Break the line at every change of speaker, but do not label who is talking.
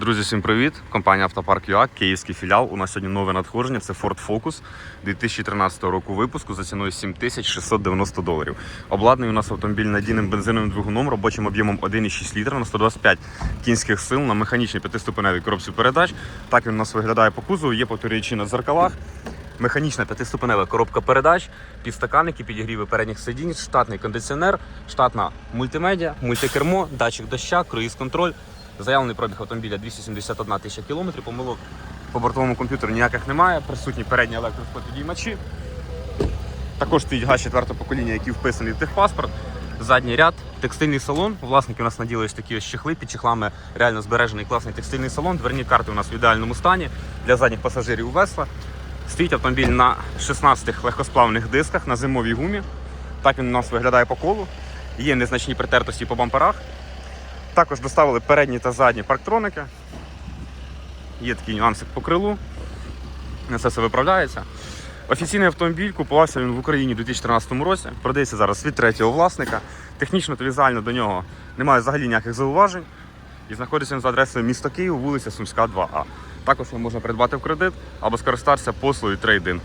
Друзі, всім привіт! Компанія Автопарк ЮА, київський філіал. У нас сьогодні нове надходження. Це Ford Focus 2013 року випуску за ціною 7690 доларів. Обладнаний у нас автомобіль надійним бензиновим двигуном, робочим об'ємом 1,6 літра на 125 кінських сил на механічній п'ятиступеневій коробці передач. Так він у нас виглядає по кузову, є повторюючі на дзеркалах. Механічна п'ятиступенева коробка передач, підстаканники, підігріви передніх сидінь, штатний кондиціонер, штатна мультимедіа, мультикермо, датчик доща, круїз-контроль. Заявлений пробіг автомобіля 271 тисяча кілометрів. Помилок по бортовому комп'ютеру ніяких немає. Присутні передні електросклопідіймачі. Також стоїть газ 4 покоління, який вписаний в техпаспорт. Задній ряд, текстильний салон. Власники у нас наділи такі ось чехли. Під чехлами реально збережений класний текстильний салон. Дверні карти у нас в ідеальному стані для задніх пасажирів у Весла. Стоїть автомобіль на 16 легкосплавних дисках на зимовій гумі. Так він у нас виглядає по колу. Є незначні притертості по бамперах. Також доставили передні та задні парктроники. Є такий нюансик по крилу. На це все виправляється. Офіційний автомобіль купувався він в Україні у 2013 році. Продається зараз від третього власника. Технічно та візуально до нього немає взагалі ніяких зауважень. І знаходиться він за адресою місто Київ, вулиця Сумська, 2А. Також його можна придбати в кредит або скористатися послугою трейдин.